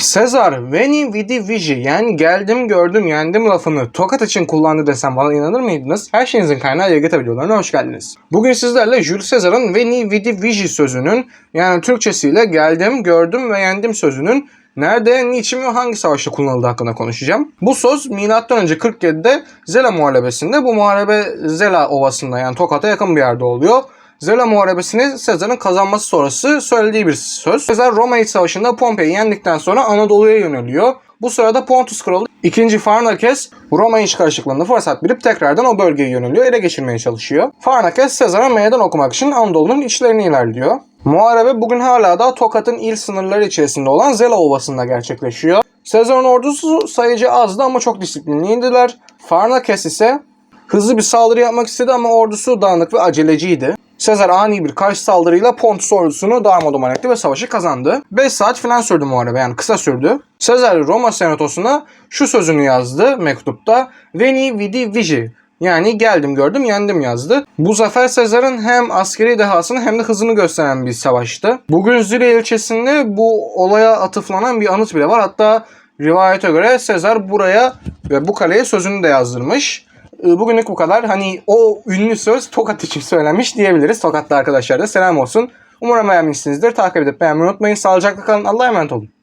Sezar Veni Vidi Vici yani geldim gördüm yendim lafını tokat için kullandı desem bana inanır mıydınız? Her şeyinizin kaynağı YGT videolarına hoş geldiniz. Bugün sizlerle Jules Caesar'ın Veni Vidi Vici sözünün yani Türkçesiyle geldim gördüm ve yendim sözünün nerede, niçin ve hangi savaşta kullanıldığı hakkında konuşacağım. Bu söz M.Ö. 47'de Zela Muharebesi'nde bu muharebe Zela Ovası'nda yani Tokat'a yakın bir yerde oluyor. Zela Muharebesi'ni Sezar'ın kazanması sonrası söylediği bir söz. Sezar Roma İç Savaşı'nda Pompei'yi yendikten sonra Anadolu'ya yöneliyor. Bu sırada Pontus Kralı 2. Farnakes Roma İç karışıklığında fırsat bilip tekrardan o bölgeye yöneliyor, ele geçirmeye çalışıyor. Farnakes Sezar'a meydan okumak için Anadolu'nun içlerini ilerliyor. Muharebe bugün hala da Tokat'ın il sınırları içerisinde olan Zela Ovası'nda gerçekleşiyor. Sezar'ın ordusu sayıcı azdı ama çok disiplinliydiler. Farnakes ise hızlı bir saldırı yapmak istedi ama ordusu dağınık ve aceleciydi. Sezar ani bir karşı saldırıyla Pontus ordusunu darmadağın etti ve savaşı kazandı. 5 saat falan sürdü muharebe yani kısa sürdü. Sezar Roma senatosuna şu sözünü yazdı mektupta. Veni vidi vici yani geldim gördüm yendim yazdı. Bu zafer Sezar'ın hem askeri dehasını hem de hızını gösteren bir savaştı. Bugün Zile ilçesinde bu olaya atıflanan bir anıt bile var. Hatta rivayete göre Sezar buraya ve bu kaleye sözünü de yazdırmış. Ee, Bugünlük bu kadar. Hani o ünlü söz Tokat için söylenmiş diyebiliriz. Tokatlı arkadaşlar da selam olsun. Umarım beğenmişsinizdir. Takip edip beğenmeyi unutmayın. Sağlıcakla kalın. Allah'a emanet olun.